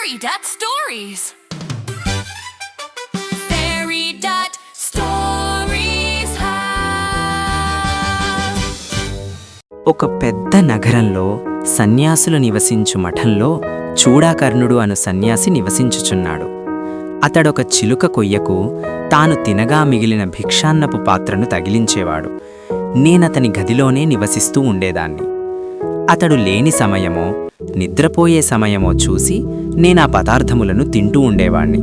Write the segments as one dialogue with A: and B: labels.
A: Fairy Dot Stories. Fairy Dot Stories
B: ఒక పెద్ద నగరంలో సన్యాసులు నివసించు మఠంలో చూడాకర్ణుడు అను సన్యాసి నివసించుచున్నాడు. అతడొక చిలుక కొయ్యకు తాను తినగా మిగిలిన భిక్షాన్నపు పాత్రను తగిలించేవాడు. నేనతని గదిలోనే నివసిస్తూ ఉండేదాన్ని. అతడు లేని సమయమో నిద్రపోయే సమయమో చూసి నేనా పదార్థములను తింటూ ఉండేవాణ్ణి.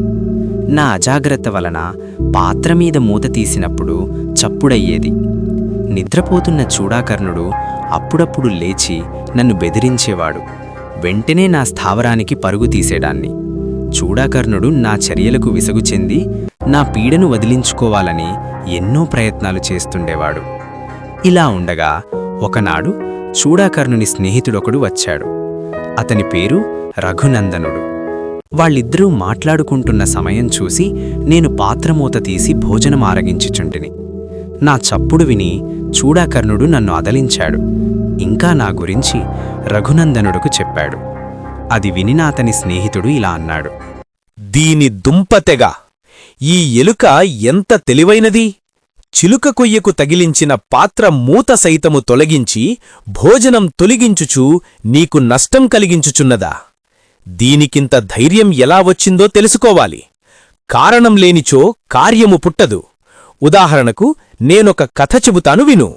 B: నా అజాగ్రత్త వలన పాత్ర మీద మూత తీసినప్పుడు చప్పుడయ్యేది. నిద్రపోతున్న చూడాకర్ణుడు అప్పుడప్పుడు లేచి నన్ను బెదిరించేవాడు. వెంటనే నా స్థావరానికి పరుగు తీసేడాన్ని చూడాకర్ణుడు నా చర్యలకు విసుగు చెంది నా పీడను వదిలించుకోవాలని ఎన్నో ప్రయత్నాలు చేస్తుండేవాడు. ఇలా ఉండగా ఒకనాడు చూడాకర్ణుని స్నేహితుడొకడు వచ్చాడు. అతని పేరు రఘునందనుడు. వాళ్ళిద్దరూ మాట్లాడుకుంటున్న సమయం చూసి నేను పాత్రమూత తీసి భోజనం ఆరగించుచుంటిని. నా చప్పుడు విని చూడాకర్ణుడు నన్ను అదలించాడు. ఇంకా నా గురించి రఘునందనుడుకు చెప్పాడు. అది వినిన అతని స్నేహితుడు ఇలా అన్నాడు.
C: దీని దుంపతెగ ఈ ఎలుక ఎంత తెలివైనది? చిలుక కొయ్యకు తగిలించిన పాత్ర మూత సైతము తొలగించి భోజనం తొలగించుచు నీకు నష్టం కలిగించుచున్నదా? దీనికింత ధైర్యం ఎలా వచ్చిందో తెలుసుకోవాలి. కారణం లేనిచో కార్యము పుట్టదు. ఉదాహరణకు నేనొక కథ చెబుతాను విను.